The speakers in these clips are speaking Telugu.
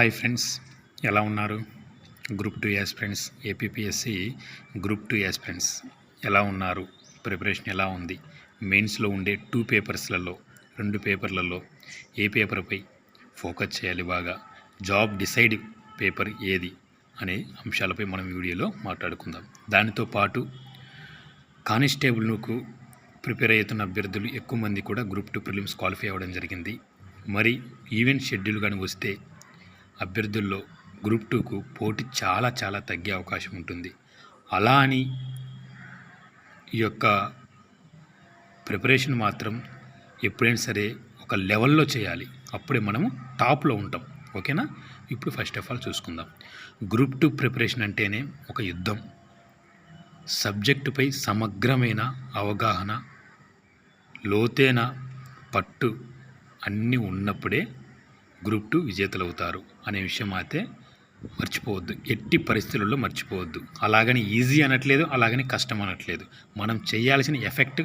హాయ్ ఫ్రెండ్స్ ఎలా ఉన్నారు? Group two friends APPSC group two friends ఎలా ఉన్నారు? ప్రిపరేషన్ ఎలా ఉంది? మెయిన్స్లో ఉండే టూ పేపర్స్లలో రెండు పేపర్లలో ఏ పేపర్పై ఫోకస్ చేయాలి బాగా? జాబ్ డిసైడ్ పేపర్ ఏది? అనే అంశాలపై మనం వీడియోలో మాట్లాడుకుందాం. దానితో పాటు కానిస్టేబుల్కు ప్రిపేర్ అవుతున్న అభ్యర్థులు ఎక్కువ మంది కూడా గ్రూప్ టూ ప్రిలిమ్స్ క్వాలిఫై అవ్వడం జరిగింది. మరి ఈవెంట్ షెడ్యూల్ కానీ వస్తే అభ్యర్థుల్లో గ్రూప్ టూకు పోటీ చాలా చాలా తగ్గే అవకాశం ఉంటుంది. అలా అని ఈ యొక్క ప్రిపరేషన్ మాత్రం ఎప్పుడైనా సరే ఒక లెవెల్లో చేయాలి. అప్పుడే మనము టాప్లో ఉంటాం. ఓకేనా? ఇప్పుడు ఫస్ట్ ఆఫ్ ఆల్ చూసుకుందాం. గ్రూప్ టూ ప్రిపరేషన్ అంటేనే ఒక యుద్ధం. సబ్జెక్టుపై సమగ్రమైన అవగాహన లోతైన పట్టు అన్నీ ఉన్నప్పుడే గ్రూప్ టూ విజేతలు అవుతారు అనే విషయం అయితే మర్చిపోవద్దు. ఎట్టి పరిస్థితుల్లో మర్చిపోవద్దు. అలాగని ఈజీ అనట్లేదు అలాగని కష్టం అనట్లేదు. మనం చేయాల్సిన ఎఫెక్ట్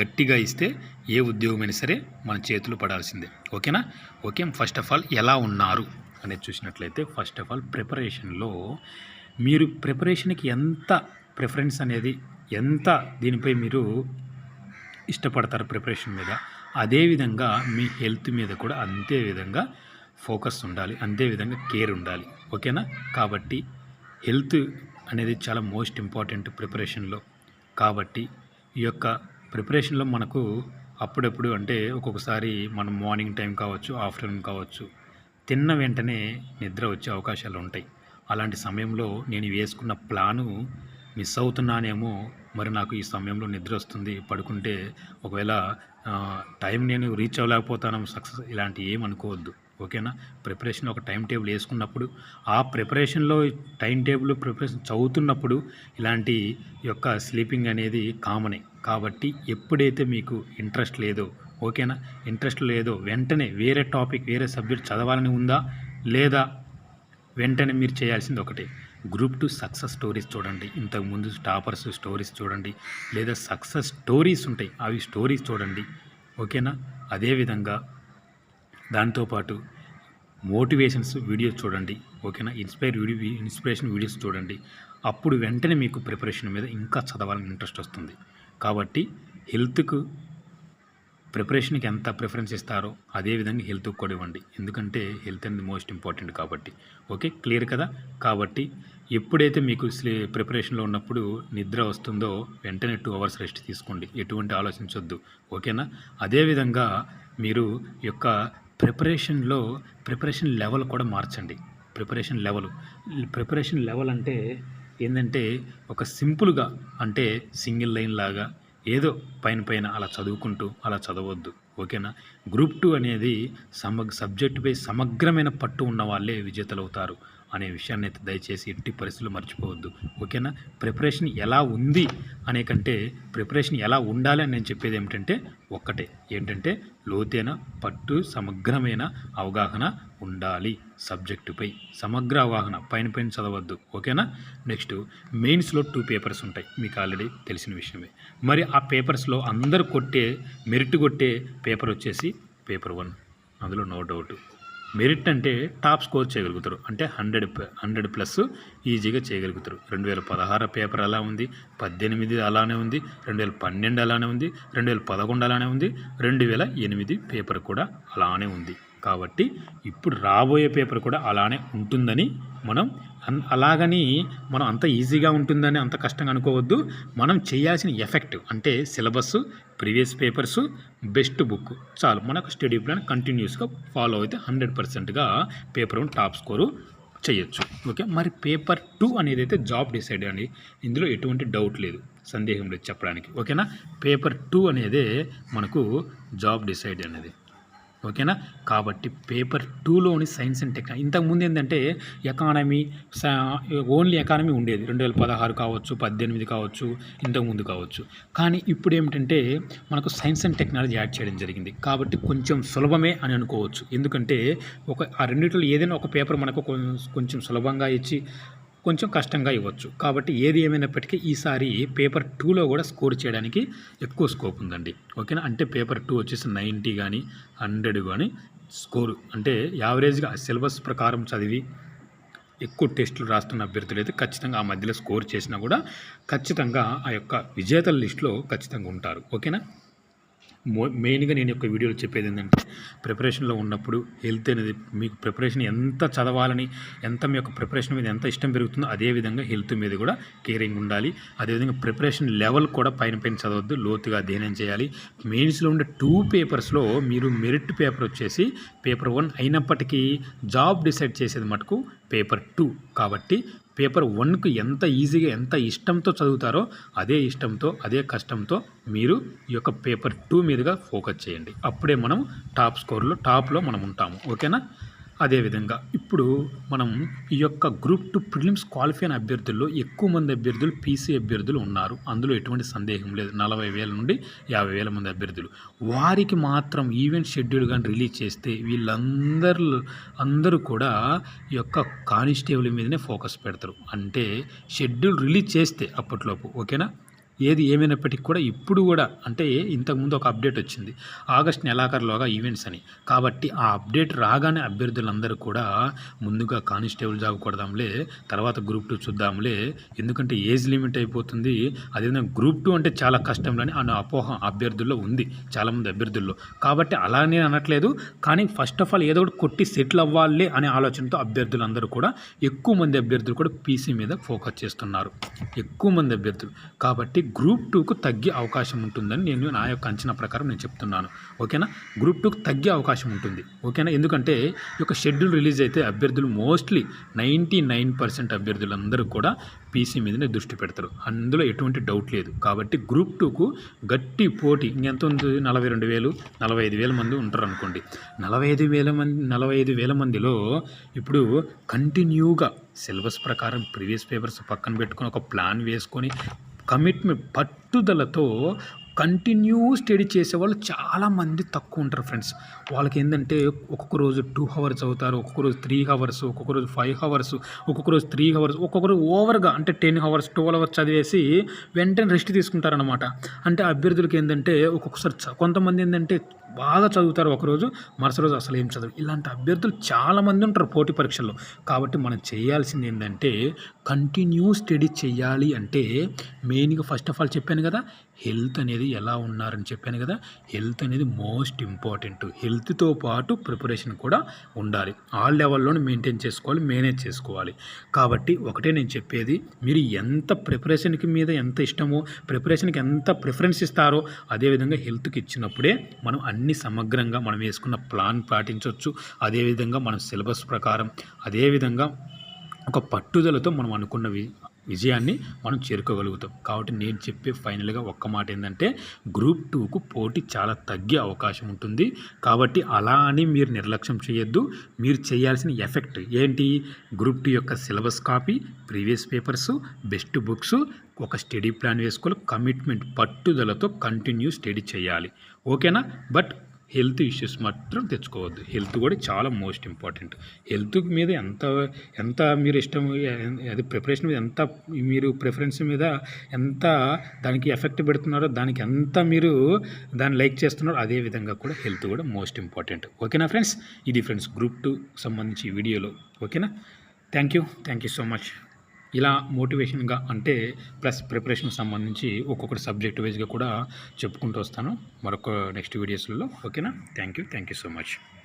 గట్టిగా ఇస్తే ఏ ఉద్యోగమైనా సరే మన చేతులు పడాల్సిందే. ఓకేనా? ఓకే ఫస్ట్ ఆఫ్ ఆల్ ఎలా ఉన్నారు అనేది చూసినట్లయితే ఫస్ట్ ఆఫ్ ఆల్ ప్రిపరేషన్లో మీరు ప్రిపరేషన్కి ఎంత ప్రిఫరెన్స్ అనేది ఎంత దీనిపై మీరు ఇష్టపడతారు ప్రిపరేషన్ మీద అదేవిధంగా మీ హెల్త్ మీద కూడా అంతే విధంగా ఫోకస్ ఉండాలి అంతేవిధంగా కేర్ ఉండాలి. ఓకేనా? కాబట్టి హెల్త్ అనేది చాలా మోస్ట్ ఇంపార్టెంట్ ప్రిపరేషన్లో. కాబట్టి ఈ యొక్క ప్రిపరేషన్లో మనకు అప్పుడప్పుడు అంటే ఒక్కొక్కసారి మనం మార్నింగ్ టైం కావచ్చు ఆఫ్టర్నూన్ కావచ్చు తిన్న వెంటనే నిద్ర వచ్చే అవకాశాలు ఉంటాయి. అలాంటి సమయంలో నేను వేసుకున్న ప్లాను మిస్ అవుతున్నానేమో మరి నాకు ఈ సమయంలో నిద్ర వస్తుంది పడుకుంటే ఒకవేళ టైం నేను రీచ్ అవ్వలేకపోతాను సక్సెస్ ఇలాంటి ఏమనుకోవద్దు అనుకోవద్దు. ఓకేనా? ప్రిపరేషన్ ఒక టైం టేబుల్ వేసుకున్నప్పుడు ఆ ప్రిపరేషన్లో టైం టేబుల్ ప్రిపరేషన్ చదువుతున్నప్పుడు ఇలాంటి యొక్క స్లీపింగ్ అనేది కామనే కాబట్టి ఎప్పుడైతే మీకు ఇంట్రెస్ట్ లేదో ఓకేనా? ఇంట్రెస్ట్ లేదో వెంటనే వేరే టాపిక్ వేరే సబ్జెక్ట్ చదవాలని ఉందా? లేదా వెంటనే మీరు చేయాల్సింది ఒకటే. గ్రూప్ టూ సక్సెస్ స్టోరీస్ చూడండి. ఇంతకుముందు టాపర్స్ స్టోరీస్ చూడండి. లేదా సక్సెస్ స్టోరీస్ ఉంటాయి. అవి స్టోరీస్ చూడండి. ఓకేనా? అదేవిధంగా దాంతోపాటు మోటివేషన్స్ వీడియోస్ చూడండి ఓకేనా? ఇన్స్పైర్ వీడియో ఇన్స్పిరేషన్ వీడియోస్ చూడండి. అప్పుడు వెంటనే మీకు ప్రిపరేషన్ మీద ఇంకా చదవాలని ఇంట్రెస్ట్ వస్తుంది. కాబట్టి హెల్త్కు ప్రిపరేషన్కి ఎంత ప్రిఫరెన్స్ ఇస్తారో అదే విధంగా హెల్త్కి కూడా ఇవ్వండి. ఎందుకంటే హెల్త్ అనేది మోస్ట్ ఇంపార్టెంట్ కాబట్టి. ఓకే? క్లియర్ కదా? కాబట్టి ఎప్పుడైతే మీకు స్లీ ప్రిపరేషన్లో ఉన్నప్పుడు నిద్ర వస్తుందో వెంటనే టూ అవర్స్ రెస్ట్ తీసుకోండి. ఎటువంటి ఆలోచించొద్దు. ఓకేనా? అదేవిధంగా మీరు యొక్క ప్రిపరేషన్లో ప్రిపరేషన్ లెవెల్ కూడా మార్చండి. Preparation level. ప్రిపరేషన్ లెవెల్ అంటే ఏంటంటే ఒక సింపుల్గా అంటే సింగిల్ లైన్ లాగా ఏదో పైన పైన అలా చదువుకుంటూ అలా చదవద్దు. ఓకేనా? గ్రూప్ టూ అనేది సమగ్ సబ్జెక్టుపై సమగ్రమైన పట్టు ఉన్న వాళ్ళే విజేతలు అవుతారు అనే విషయాన్ని అయితే దయచేసి ఎట్టి పరిస్థితులు మర్చిపోవద్దు. ఓకేనా? ప్రిపరేషన్ ఎలా ఉంది అనే కంటే ప్రిపరేషన్ ఎలా ఉండాలి అని నేను చెప్పేది ఏమిటంటే ఒక్కటే. ఏంటంటే లోతైన పట్టు సమగ్రమైన అవగాహన ఉండాలి సబ్జెక్టుపై. సమగ్ర అవగాహన పైన పైన చదవద్దు. ఓకేనా? నెక్స్ట్ మెయిన్స్లో టూ పేపర్స్ ఉంటాయి. మీకు ఆల్రెడీ తెలిసిన విషయమే. మరి ఆ పేపర్స్లో అందరు కొట్టే మెరిట్ కొట్టే పేపర్ వచ్చేసి పేపర్ వన్. అందులో నో డౌట్. మెరిట్ అంటే టాప్ స్కోర్ చేయగలుగుతారు. అంటే హండ్రెడ్ హండ్రెడ్ ప్లస్ ఈజీగా చేయగలుగుతారు. రెండు వేల పదహారు పేపర్ అలా ఉంది? పద్దెనిమిది అలానే ఉంది. రెండు వేల పన్నెండు అలానే ఉంది. రెండు వేల పదకొండు అలానే ఉంది. రెండు వేల ఎనిమిది పేపర్ కూడా అలానే ఉంది. కాబట్టి ఇప్పుడు రాబోయే పేపర్ కూడా అలానే ఉంటుందని మనం అన్- అలాగని మనం అంత ఈజీగా ఉంటుందని అంత కష్టంగా అనుకోవద్దు. మనం చేయాల్సిన ఎఫెక్ట్ అంటే syllabus previous papers best book. చాలు. మనకు స్టడీ ప్లాన్ కంటిన్యూస్గా ఫాలో అయితే హండ్రెడ్ పర్సెంట్గా పేపర్ టాప్ స్కోరు చేయొచ్చు. ఓకే? మరి పేపర్ టూ అనేది అయితే జాబ్ డిసైడ్ అండి. ఇందులో ఎటువంటి డౌట్ లేదు. సందేహం లేదు చెప్పడానికి. ఓకేనా? పేపర్ టూ అనేది మనకు జాబ్ డిసైడ్ అనేది. ఓకేనా? కాబట్టి పేపర్ టూలోని సైన్స్ అండ్ టెక్నాలజీ ఇంతకుముందు ఏంటంటే ఎకానమీ ఓన్లీ ఎకానమీ ఉండేది. రెండు వేల పదహారు కావచ్చు పద్దెనిమిది కావచ్చు ఇంతకుముందు కావచ్చు. కానీ ఇప్పుడు ఏమిటంటే మనకు సైన్స్ అండ్ టెక్నాలజీ యాడ్ చేయడం జరిగింది. కాబట్టి కొంచెం సులభమే అని అనుకోవచ్చు. ఎందుకంటే ఒక ఆ రెండింటిలో ఏదైనా ఒక పేపర్ మనకు కొంచెం సులభంగా ఇచ్చి కొంచెం కష్టంగా ఇవ్వచ్చు. కాబట్టి ఏది ఏమైనప్పటికీ ఈసారి పేపర్ టూలో కూడా స్కోర్ చేయడానికి ఎక్కువ స్కోప్ ఉందండి. ఓకేనా? అంటే పేపర్ టూ వచ్చేసి నైంటీ కానీ హండ్రెడ్ కానీ స్కోరు. అంటే యావరేజ్గా సిలబస్ ప్రకారం చదివి ఎక్కువ టెస్టులు రాస్తున్న అభ్యర్థులు అయితే ఖచ్చితంగా ఆ మధ్యలో స్కోర్ చేసినా కూడా ఖచ్చితంగా ఆ యొక్క విజేతల లిస్టులో ఖచ్చితంగా ఉంటారు. ఓకేనా? మెయిన్గా నేను యొక్క వీడియోలో చెప్పేది ఏంటంటే ప్రిపరేషన్లో ఉన్నప్పుడు హెల్త్ అనేది మీకు ప్రిపరేషన్ ఎంత చదవాలని ఎంత మీ యొక్క ప్రిపరేషన్ మీద ఎంత ఇష్టం పెరుగుతుందో అదే విధంగా హెల్త్ మీద కూడా కేరింగ్ ఉండాలి. అదేవిధంగా ప్రిపరేషన్ లెవెల్ కూడా పైన పైన చదవద్దు లోతుగా అధ్యయనం చేయాలి. మెయిన్స్లో ఉండే టూ పేపర్స్లో మీరు మెరిట్ పేపర్ వచ్చేసి పేపర్ వన్ అయినప్పటికీ జాబ్ డిసైడ్ చేసేది మటుకు పేపర్ టూ. కాబట్టి పేపర్ వన్కు ఎంత ఈజీగా ఎంత ఇష్టంతో చదువుతారో అదే ఇష్టంతో అదే కష్టంతో మీరు ఈ యొక్క పేపర్ టూ మీదుగా ఫోకస్ చేయండి. అప్పుడే మనం టాప్ స్కోర్లో టాప్లో మనం ఉంటాము. ఓకేనా? అదేవిధంగా ఇప్పుడు మనం ఈ యొక్క గ్రూప్ టు ప్రిలిమ్స్ క్వాలిఫై అయిన అభ్యర్థుల్లో ఎక్కువ మంది అభ్యర్థులు పీసీ అభ్యర్థులు ఉన్నారు. అందులో ఎటువంటి సందేహం లేదు. నలభై వేల నుండి యాభై వేల మంది అభ్యర్థులు. వారికి మాత్రం ఈవెంట్ షెడ్యూల్ కానీ రిలీజ్ చేస్తే వీళ్ళందరూ అందరూ కూడా ఈ యొక్క కానిస్టేబుల్ మీదనే ఫోకస్ పెడతారు. అంటే షెడ్యూల్ రిలీజ్ చేస్తే అప్పట్లోపు. ఓకేనా? ఏది ఏమైనప్పటికీ కూడా ఇప్పుడు కూడా అంటే ఇంతకుముందు ఒక అప్డేట్ వచ్చింది. ఆగస్ట్ నెలాఖరులోగా ఈవెంట్స్ అని. కాబట్టి ఆ అప్డేట్ రాగానే అభ్యర్థులందరూ కూడా ముందుగా కానిస్టేబుల్ జాబ్ కొడదాంలే తర్వాత గ్రూప్ టూ చూద్దాంలే. ఎందుకంటే ఏజ్ లిమిట్ అయిపోతుంది. అదేవిధంగా గ్రూప్ టూ అంటే చాలా కష్టంలోని అన్న అపోహ అభ్యర్థుల్లో ఉంది. చాలామంది అభ్యర్థుల్లో. కాబట్టి అలా నేను అనట్లేదు. కానీ ఫస్ట్ ఆఫ్ ఆల్ ఏదో ఒకటి కొట్టి సెటిల్ అవ్వాలి అనే ఆలోచనతో అభ్యర్థులందరూ కూడా ఎక్కువ మంది అభ్యర్థులు కూడా పీసీ మీద ఫోకస్ చేస్తున్నారు. ఎక్కువ మంది అభ్యర్థులు. కాబట్టి గ్రూప్ టూకు తగ్గే అవకాశం ఉంటుందని నేను నా యొక్క అంచనా ప్రకారం నేను చెప్తున్నాను. ఓకేనా? గ్రూప్ టూకు తగ్గే అవకాశం ఉంటుంది. ఓకేనా? ఎందుకంటే ఈ యొక్క షెడ్యూల్ రిలీజ్ అయితే అభ్యర్థులు మోస్ట్లీ నైంటీ నైన్ పర్సెంట్ అభ్యర్థులందరూ కూడా పీసీ మీదనే దృష్టి పెడతారు. అందులో ఎటువంటి డౌట్ లేదు. కాబట్టి గ్రూప్ టూకు గట్టి పోటీ ఇంకెంత ఉంది? నలభై రెండు వేలు నలభై ఐదు వేల మంది ఉంటారు అనుకోండి నలభై ఐదు వేల మంది నలభై ఐదు వేల మందిలో ఇప్పుడు కంటిన్యూగా సిలబస్ ప్రకారం ప్రీవియస్ పేపర్స్ పక్కన పెట్టుకొని ఒక ప్లాన్ వేసుకొని కమిట్మెంట్ పట్టుదలతో కంటిన్యూ స్టడీ చేసేవాళ్ళు చాలామంది తక్కువ ఉంటారు ఫ్రెండ్స్. వాళ్ళకి ఏంటంటే ఒక్కొక్క రోజు టూ అవర్స్ అవుతారు ఒక్కొక్క రోజు త్రీ అవర్స్ ఒక్కొక్క రోజు ఫైవ్ అవర్స్ ఒక్కొక్క రోజు త్రీ అవర్స్ ఒక్కొక్కరు ఓవర్గా అంటే టెన్ అవర్స్ ట్వెల్వ్ అవర్స్ చదివేసి వెంటనే రెస్ట్ తీసుకుంటారనమాట అంటే అభ్యర్థులకి ఏంటంటే ఒక్కొక్కసారి చ- కొంతమంది ఏంటంటే బాగా చదువుతారు ఒకరోజు మరుసటి రోజు అసలు ఏం చదువు ఇలాంటి అభ్యర్థులు చాలామంది ఉంటారు పోటీ పరీక్షల్లో. కాబట్టి మనం చేయాల్సింది ఏంటంటే కంటిన్యూ స్టడీ చేయాలి అంటే మెయిన్గా ఫస్ట్ ఆఫ్ ఆల్ చెప్పాను కదా హెల్త్ అనేది ఎలా ఉన్నారని చెప్పాను కదా హెల్త్ అనేది మోస్ట్ ఇంపార్టెంట్. హెల్త్తో పాటు ప్రిపరేషన్ కూడా ఉండాలి. ఆ లెవెల్లోనే మెయింటైన్ చేసుకోవాలి మేనేజ్ చేసుకోవాలి. కాబట్టి ఒకటే నేను చెప్పేది మీరు ఎంత ప్రిపరేషన్కి మీద ఎంత ఇష్టమో ప్రిపరేషన్కి ఎంత ప్రిఫరెన్స్ ఇస్తారో అదేవిధంగా హెల్త్కి ఇచ్చినప్పుడే మనం అన్ని సమగ్రంగా మనం వేసుకున్న ప్లాన్ పాటించవచ్చు అదేవిధంగా మన సిలబస్ ప్రకారం అదేవిధంగా ఒక పట్టుదలతో మనం అనుకున్నవి విజయాన్ని మనం చేరుకోగలుగుతాం. కాబట్టి నేను చెప్పే ఫైనల్గా ఒక్క మాట ఏంటంటే గ్రూప్ టూకు పోటీ చాలా తగ్గే అవకాశం ఉంటుంది. కాబట్టి అలా అని మీరు నిర్లక్ష్యం చేయొద్దు. మీరు చేయాల్సిన ఎఫెక్ట్ ఏంటి? గ్రూప్ టూ యొక్క syllabus copy previous papers best books ఒక స్టడీ ప్లాన్ వేసుకోవాలి. కమిట్మెంట్ పట్టుదలతో కంటిన్యూ స్టడీ చేయాలి. ఓకేనా? బట్ హెల్త్ ఇష్యూస్ మాత్రం తెచ్చుకోవద్దు. హెల్త్ కూడా చాలా మోస్ట్ ఇంపార్టెంట్. హెల్త్ మీద ఎంత ఎంత మీరు ఇష్టం అది ప్రిపరేషన్ మీద ఎంత మీరు ప్రిఫరెన్స్ మీద ఎంత దానికి ఎఫెక్ట్ పెడుతున్నారో దానికి ఎంత మీరు దాన్ని లైక్ చేస్తున్నారో అదే విధంగా కూడా హెల్త్ కూడా మోస్ట్ ఇంపార్టెంట్. ఓకేనా ఫ్రెండ్స్? ఇది ఫ్రెండ్స్ గ్రూప్ టూ సంబంధించి వీడియోలో. ఓకేనా? Thank you. Thank you so much. ఇలా మోటివేషన్గా అంటే ప్లస్ ప్రిపరేషన్ సంబంధించి ఒక్కొక్కటి సబ్జెక్ట్ వైజ్గా కూడా చెప్పుకుంటూ వస్తాను. మరొక నెక్స్ట్ వీడియోస్లో ఓకేనా? Thank you thank you so much.